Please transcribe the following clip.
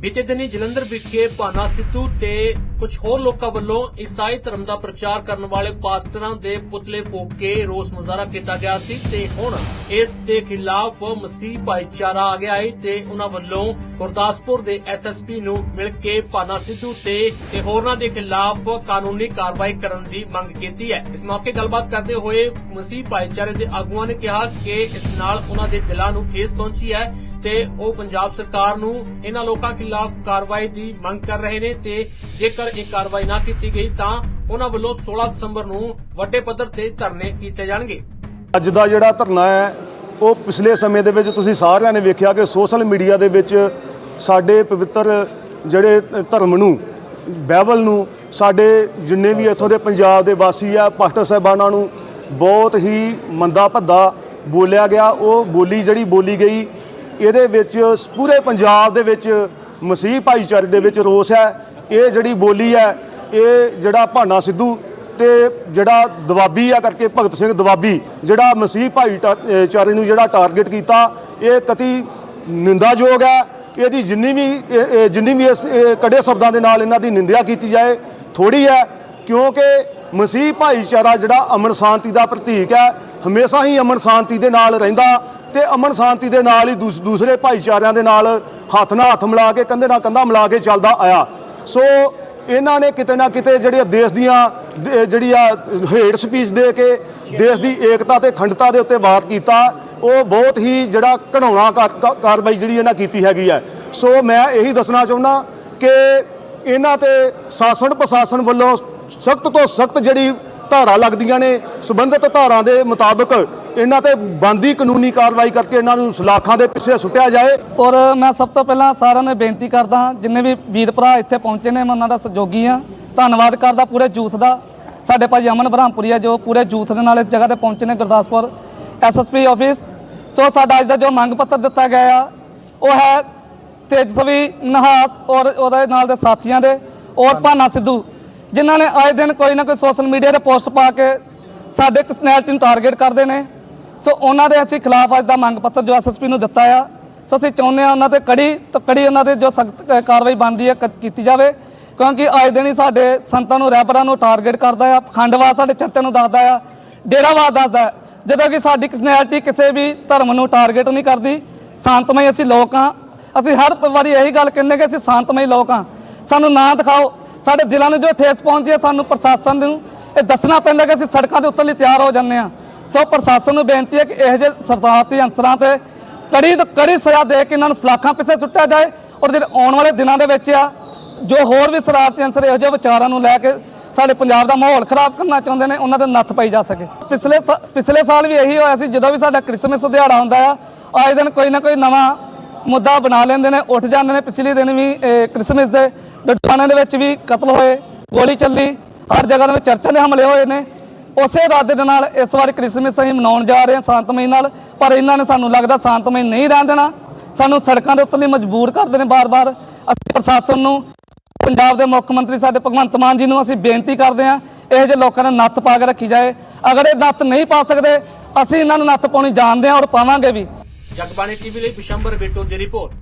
ਬੀਤੇ ਦਿਨੀ ਜਲੰਧਰ ਵਿਖੇ ਭਾਨਾ ਸਿੱਧੂ ਤੇ ਕੁਝ ਹੋਰ ਲੋਕਾਂ ਵੱਲੋਂ ਈਸਾਈ ਧਰਮ ਦਾ ਪ੍ਰਚਾਰ ਕਰਨ ਵਾਲੇ ਪਾਸਟਰਾਂ ਦੇ ਪੁਤਲੇ ਫੂਕ ਕੇ ਰੋਸ ਮੁਜ਼ਾਹਰਾ ਕੀਤਾ ਗਿਆ ਸੀ ਤੇ ਹੁਣ ਇਸ ਦੇ ਖਿਲਾਫ ਮਸੀਹ ਭਾਈਚਾਰਾ ਆ ਗਿਆ ਹੈ ਤੇ ਉਹਨਾਂ ਵੱਲੋਂ ਗੁਰਦਾਸਪੁਰ ਦੇ ਐਸਐਸਪੀ ਨੂੰ ਮਿਲ ਕੇ ਭਾਨਾ ਸਿੱਧੂ ਤੇ ਤੇ ਹੋਰਨਾਂ ਦੇ ਖਿਲਾਫ ਕਾਨੂੰਨੀ ਕਾਰਵਾਈ ਕਰਨ ਦੀ ਮੰਗ ਕੀਤੀ ਹੈ। ਇਸ ਮੌਕੇ ਗੱਲਬਾਤ ਕਰਦੇ ਹੋਏ ਮਸੀਹ ਭਾਈਚਾਰੇ ਦੇ ਆਗੂਆਂ ਨੇ ਕਿਹਾ ਕਿ ਇਸ ਨਾਲ ਉਹਨਾਂ ਦੇ ਦਿਲਾਂ ਨੂੰ ਠੇਸ ਪਹੁੰਚੀ ਹੈ ਤੇ ਉਹ ਪੰਜਾਬ ਸਰਕਾਰ ਨੂੰ ਇਹਨਾਂ ਲੋਕਾਂ ਖਿਲਾਫ ਕਾਰਵਾਈ ਦੀ ਮੰਗ ਕਰ ਰਹੇ ਨੇ ਤੇ ਜੇਕਰ ਇਹ ਕਾਰਵਾਈ ਨਾ ਕੀਤੀ ਗਈ ਤਾਂ ਉਹਨਾਂ ਵੱਲੋਂ 16 ਦਸੰਬਰ ਨੂੰ ਵੱਡੇ ਪੱਧਰ ਤੇ ਧਰਨੇ ਕੀਤੇ ਜਾਣਗੇ। ਅੱਜ ਦਾ ਜਿਹੜਾ ਧਰਨਾ ਹੈ, ਉਹ ਪਿਛਲੇ ਸਮੇਂ ਦੇ ਵਿੱਚ ਤੁਸੀਂ ਸਾਰਿਆਂ ਨੇ ਵੇਖਿਆ ਕਿ ਸੋਸ਼ਲ ਮੀਡੀਆ ਦੇ ਵਿੱਚ ਸਾਡੇ ਪਵਿੱਤਰ ਜਿਹੜੇ ਧਰਮ ਨੂੰ ਬਾਈਬਲ ਨੂੰ, ਸਾਡੇ ਜਿੰਨੇ ਵੀ ਇੱਥੋਂ ਦੇ ਪੰਜਾਬ ਦੇ ਵਾਸੀ ਆ, ਪਾਸਟਰ ਸਾਹਿਬਾਨਾਂ ਨੂੰ ਬਹੁਤ ਹੀ ਮੰਦਾ ਭੱਦਾ ਬੋਲਿਆ ਗਿਆ। ਉਹ ਬੋਲੀ ਜਿਹੜੀ ਬੋਲੀ ਗਈ ਇਹਦੇ ਵਿੱਚ ਪੂਰੇ ਪੰਜਾਬ ਦੇ ਵਿੱਚ ਮਸੀਹ ਭਾਈਚਾਰੇ ਦੇ ਵਿੱਚ ਰੋਸ ਹੈ। ਇਹ ਜਿਹੜੀ ਬੋਲੀ ਹੈ, ਇਹ ਜਿਹੜਾ ਭਾਨਾ ਸਿੱਧੂ ਤੇ ਜਿਹੜਾ ਦਵਾਬੀ ਆ ਕਰਕੇ ਭਗਤ ਸਿੰਘ ਦਵਾਬੀ ਜਿਹੜਾ ਮਸੀਹ ਭਾਈਚਾਰੇ ਨੂੰ ਜਿਹੜਾ ਟਾਰਗੇਟ ਕੀਤਾ, ਇਹ ਕਤੀ ਨਿੰਦਾਯੋਗ ਹੈ। ਇਹਦੀ ਜਿੰਨੀ ਵੀ ਜਿੰਨੀ ਵੀ ਇਸ ਕੜੇ ਸ਼ਬਦਾਂ ਦੇ ਨਾਲ ਇਹਨਾਂ ਦੀ ਨਿੰਦਿਆ ਕੀਤੀ ਜਾਏ ਥੋੜੀ ਹੈ, ਕਿਉਂਕਿ ਮਸੀਹ ਭਾਈਚਾਰਾ ਜਿਹੜਾ ਅਮਨ ਸ਼ਾਂਤੀ ਦਾ ਪ੍ਰਤੀਕ ਹੈ, ਹਮੇਸ਼ਾ ਹੀ ਅਮਨ ਸ਼ਾਂਤੀ ਦੇ ਨਾਲ ਰਹਿੰਦਾ। ਤੇ ਅਮਨ ਸ਼ਾਂਤੀ ਦੇ ਨਾਲ ਹੀ ਦੂਸ- ਦੂਸਰੇ ਭਾਈਚਾਰਿਆਂ ਦੇ ਨਾਲ ਹੱਥ ਨਾਲ ਹੱਥ ਮਿਲਾ ਕੇ, ਕੰਧੇ ਨਾਲ ਕੰਧਾ ਮਿਲਾ ਕੇ ਚੱਲਦਾ ਆਇਆ। ਸੋ ਇਹਨਾਂ ਨੇ ਕਿਤੇ ਨਾ ਕਿਤੇ ਜਿਹੜੀਆਂ ਦੇਸ਼ ਦੀਆਂ ਜਿਹੜੀ ਆ ਹੇਟ ਸਪੀਚ ਦੇ ਕੇ ਦੇਸ਼ ਦੀ ਏਕਤਾ ਤੇ ਅਖੰਡਤਾ ਦੇ ਉੱਤੇ ਵਾਰ ਕੀਤਾ, ਉਹ ਬਹੁਤ ਹੀ ਜਿਹੜਾ ਘਣਾਉਣਾ ਕਾ- ਕਾ- ਕਾਰਵਾਈ ਜਿਹੜੀ ਇਹਨਾਂ ਕੀਤੀ ਹੈਗੀ ਹੈ। ਸੋ ਮੈਂ ਇਹੀ ਦੱਸਣਾ ਚਾਹੁੰਦਾ ਕਿ ਇਹਨਾਂ ਤੇ ਸ਼ਾਸਨ ਪ੍ਰਸ਼ਾਸਨ ਵੱਲੋਂ ਸਖਤ ਤੋਂ ਸਖਤ ਜਿਹੜੀ ਧਾਰਾ ਲੱਗਦੀਆਂ ਨੇ। ਸੰਬੰਧਿਤ ਧਾਰਾਂ ਦੇ ਮੁਤਾਬਕ ਇਹਨਾਂ ਤੇ ਬੰਦੀ ਕਾਨੂੰਨੀ ਕਾਰਵਾਈ ਕਰਕੇ ਇਹਨਾਂ ਨੂੰ ਸਲਾਖਾਂ ਦੇ ਪਿੱਛੇ ਸੁੱਟਿਆ ਜਾਏ। ਔਰ ਮੈਂ ਸਭ ਤੋਂ ਪਹਿਲਾਂ ਸਾਰਿਆਂ ਨੂੰ ਬੇਨਤੀ ਕਰਦਾ ਜਿੰਨੇ ਵੀ ਵੀਰ ਭਰਾ ਇੱਥੇ ਪਹੁੰਚੇ ਨੇ, ਮੈਂ ਉਹਨਾਂ ਦਾ ਸਹਿਯੋਗੀ ਆ ਧੰਨਵਾਦ ਕਰਦਾ ਪੂਰੇ ਜੂਥ ਦਾ। ਸਾਡੇ ਭਾਜੀ ਅਮਨ ਬ੍ਰਹਮਪੁਰੀਆ ਜੋ ਪੂਰੇ ਜੂਥ ਦੇ ਨਾਲ ਇਸ ਜਗ੍ਹਾ ਤੇ ਪਹੁੰਚੇ ਨੇ, ਗੁਰਦਾਸਪੁਰ ਐਸਐਸਪੀ ਆਫਿਸ। ਸੋ ਸਾਡਾ ਅੱਜ ਦਾ ਜੋ ਮੰਗ ਪੱਤਰ ਦਿੱਤਾ ਗਿਆ ਆ, ਉਹ ਹੈ ਤੇਜਸਵੀ ਨਹਾਸ ਔਰ ਉਹਦੇ ਨਾਲ ਦੇ ਸਾਥੀਆਂ ਦੇ, ਔਰ ਭਾਨਾ ਸਿੱਧੂ। ਜਿਨ੍ਹਾਂ ਨੇ ਆਏ ਦਿਨ ਕੋਈ ਨਾ ਕੋਈ ਸੋਸ਼ਲ ਮੀਡੀਆ ਤੇ ਪੋਸਟ ਪਾ ਕੇ ਸਾਡੇ ਕਸਨੈਲਿਟੀ ਨੂੰ ਟਾਰਗੇਟ ਕਰਦੇ ਨੇ। ਸੋ ਉਹਨਾਂ ਦੇ ਅਸੀਂ ਖਿਲਾਫ ਅੱਜ ਦਾ ਮੰਗ ਪੱਤਰ ਜੋ ਐਸਐਸਪੀ ਨੂੰ ਦਿੱਤਾ ਆ। ਸੋ ਅਸੀਂ ਚਾਹੁੰਦੇ ਆ ਉਹਨਾਂ ਤੇ ਕੜੀ ਤੋਂ ਕੜੀ ਉਹਨਾਂ 'ਤੇ ਜੋ ਸਖਤ ਕਾਰਵਾਈ ਬਣਦੀ ਹੈ ਕ- ਕੀਤੀ ਜਾਵੇ। ਕਿਉਂਕਿ ਅੱਜ ਦਿਨ ਹੀ ਸਾਡੇ ਸੰਤਾਂ ਨੂੰ, ਰੈਪਰਾਂ ਨੂੰ ਟਾਰਗੇਟ ਕਰਦਾ ਆ। ਪਖੰਡਵਾਦ ਸਾਡੇ ਚਰਚਾਂ ਨੂੰ ਦੱਸਦਾ ਆ। ਡੇਰਾਵਾਦ ਦੱਸਦਾ ਜਦੋਂ ਕਿ ਸਾਡੀ ਕਸਨੈਲਿਟੀ ਕਿਸੇ ਵੀ ਧਰਮ ਨੂੰ ਟਾਰਗੇਟ ਨਹੀਂ ਕਰਦੀ। ਸ਼ਾਂਤਮਈ ਅਸੀਂ ਲੋਕ ਆ ਅਸੀਂ ਹਰ ਵਾਰੀ ਇਹੀ ਗੱਲ ਕਹਿੰਦੇ ਕਿ ਅਸੀਂ ਸ਼ਾਂਤਮਈ ਲੋਕ ਆ ਸਾਨੂੰ ਨਾ ਦਿਖਾਓ। ਸਾਡੇ ਦਿਲਾਂ ਨੂੰ ਜੋ ਠੇਸ ਪਹੁੰਚਦੀ ਹੈ ਸਾਨੂੰ ਪ੍ਰਸ਼ਾਸਨ ਨੂੰ ਇਹ ਦੱਸਣਾ ਪੈਂਦਾ ਕਿ ਅਸੀਂ ਸੜਕਾਂ ਦੇ ਉੱਤਰ ਲਈ ਤਿਆਰ ਹੋ ਜਾਂਦੇ ਆ ਸੋ ਪ੍ਰਸ਼ਾਸਨ ਨੂੰ ਬੇਨਤੀ ਹੈ ਕਿ ਇਹੋ ਜਿਹੇ ਸਰਦਾਰਤੀ ਅੰਸਰਾਂ ਤੇ ਕੜੀ ਤੋਂ ਕੜੀ ਸਜ਼ਾ ਦੇ ਕੇ ਇਹਨਾਂ ਨੂੰ ਸਲਾਖਾਂ ਪਿੱਛੇ ਸੁੱਟਿਆ ਜਾਏ ਔਰ ਜਿਹੜੇ ਆਉਣ ਵਾਲੇ ਦਿਨਾਂ ਦੇ ਵਿੱਚ ਆ, ਜੋ ਹੋਰ ਵੀ ਸ਼ਰਾਰਤੀ ਅੰਸਰ ਇਹੋ ਜਿਹੇ ਵਿਚਾਰਾਂ ਨੂੰ ਲੈ ਕੇ ਸਾਡੇ ਪੰਜਾਬ ਦਾ ਮਾਹੌਲ ਖਰਾਬ ਕਰਨਾ ਚਾਹੁੰਦੇ ਨੇ, ਉਹਨਾਂ ਦੇ ਨੱਥ ਪਈ ਜਾ ਸਕੇ। ਪਿਛਲੇ ਸਾ- ਪਿਛਲੇ ਸਾਲ ਵੀ ਇਹੀ ਹੋਇਆ ਸੀ, ਜਦੋਂ ਵੀ ਸਾਡਾ ਕ੍ਰਿਸਮਸ ਦਿਹਾੜਾ ਹੁੰਦਾ ਆ, ਆਏ ਦਿਨ ਕੋਈ ਨਾ ਕੋਈ ਨਵਾਂ ਮੁੱਦਾ ਬਣਾ ਲੈਂਦੇ ਨੇ, ਉੱਠ ਜਾਂਦੇ ਨੇ। ਪਿਛਲੇ ਦਿਨ ਵੀ, ਇਹ ਕ੍ਰਿਸਮਸ ਦੇ ਡਟਾਣੇ ਦੇ ਵਿੱਚ ਵੀ ਕਤਲ ਹੋਏ, ਗੋਲੀ ਚੱਲੀ, ਹਰ ਜਗ੍ਹਾ ਦੇ ਵਿੱਚ ਚਰਚਾਂ ਦੇ ਹਮਲੇ ਹੋਏ ਨੇ। ਉਸੇ ਇਰਾਦੇ ਦੇ ਨਾਲ ਇਸ ਵਾਰ ਕ੍ਰਿਸਮਸ ਅਸੀਂ ਮਨਾਉਣ ਜਾ ਰਹੇ ਹਾਂ ਸ਼ਾਂਤਮਈ ਨਾਲ, ਪਰ ਇਹਨਾਂ ਨੇ ਸਾਨੂੰ ਲੱਗਦਾ ਸ਼ਾਂਤਮਈ ਨਹੀਂ ਰਹਿਣ ਦੇਣਾ। ਸਾਨੂੰ ਸੜਕਾਂ ਦੇ ਉੱਤੇ ਲਈ ਮਜਬੂਰ ਕਰਦੇ ਨੇ ਬਾਰ-ਬਾਰ। ਅਸੀਂ ਪ੍ਰਸ਼ਾਸਨ ਨੂੰ, ਪੰਜਾਬ ਦੇ ਮੁੱਖ ਮੰਤਰੀ ਸਾਡੇ ਭਗਵੰਤ ਮਾਨ ਜੀ ਨੂੰ ਅਸੀਂ ਬੇਨਤੀ ਕਰਦੇ ਹਾਂ, ਇਹੋ ਜਿਹੇ ਲੋਕਾਂ ਨੇ ਨੱਥ ਪਾ ਕੇ ਰੱਖੀ ਜਾਏ। ਅਗਰ ਇਹ ਨੱਥ ਨਹੀਂ ਪਾ ਸਕਦੇ, ਅਸੀਂ ਇਹਨਾਂ ਨੂੰ ਨੱਥ ਪਾਉਣੀ ਜਾਣਦੇ ਹਾਂ ਔਰ ਪਾਵਾਂਗੇ ਵੀ। ਜਗਬਾਣੀ ਟੀਵੀ ਲਈ ਬਿਸ਼ੰਬਰ ਬੇਟੋ ਦੀ ਰਿਪੋਰਟ।